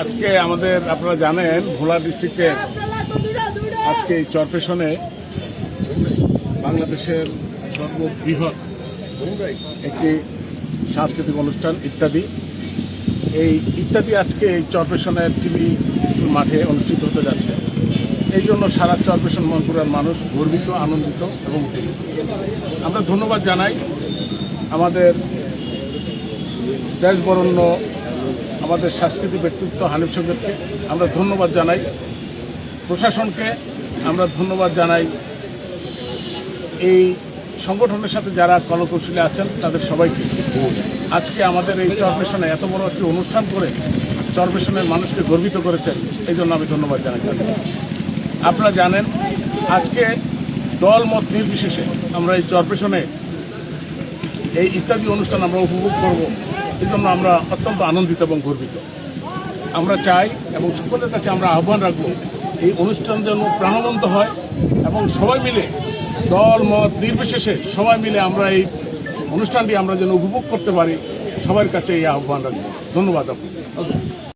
আজকে আমাদের আপনারা জানেন ভোলা ডিস্ট্রিক্টে আজকে এই চরফেশনে বাংলাদেশের সর্ববৃহৎ একটি সাংস্কৃতিক অনুষ্ঠান ইত্যাদি। এই ইত্যাদি আজকে এই চরপেশনের টিভি স্কুল মাঠে অনুষ্ঠিত হতে যাচ্ছে। এই জন্য সারা চরপেশন মনপুরার মানুষ গর্বিত, আনন্দিত এবং আমরা ধন্যবাদ জানাই আমাদের দেশ বরণ্য আমাদের সাংস্কৃতিক ব্যক্তিত্ব হানিফ সঙ্গীতকে আমরা ধন্যবাদ জানাই। প্রশাসনকে আমরা ধন্যবাদ জানাই। এই সংগঠনের সাথে যারা কলকৌশলী আছেন, তাদের সবাইকে। আজকে আমাদের এই চরপেশনে এত বড় একটি অনুষ্ঠান করে চরপেশনের মানুষকে গর্বিত করেছেন এই জন্য আমি ধন্যবাদ জানাই। আপনারা জানেন, আজকে দল মত নির্বিশেষে আমরা এই চরপেশনে এই ইত্যাদি অনুষ্ঠান আমরা উপভোগ করব। জন্য আমরা অত্যন্ত আনন্দিত এবং গর্বিত। আমরা চাই এবং সকলের কাছে আমরা আহ্বান রাখব, এই অনুষ্ঠান যেন প্রাণবন্ত হয় এবং সবাই মিলে দল, মত, নির্বিশেষে সবাই মিলে আমরা এই অনুষ্ঠানটি আমরা যেন উপভোগ করতে পারি, সবার কাছে এই আহ্বান রাখব। ধন্যবাদ আপনাকে।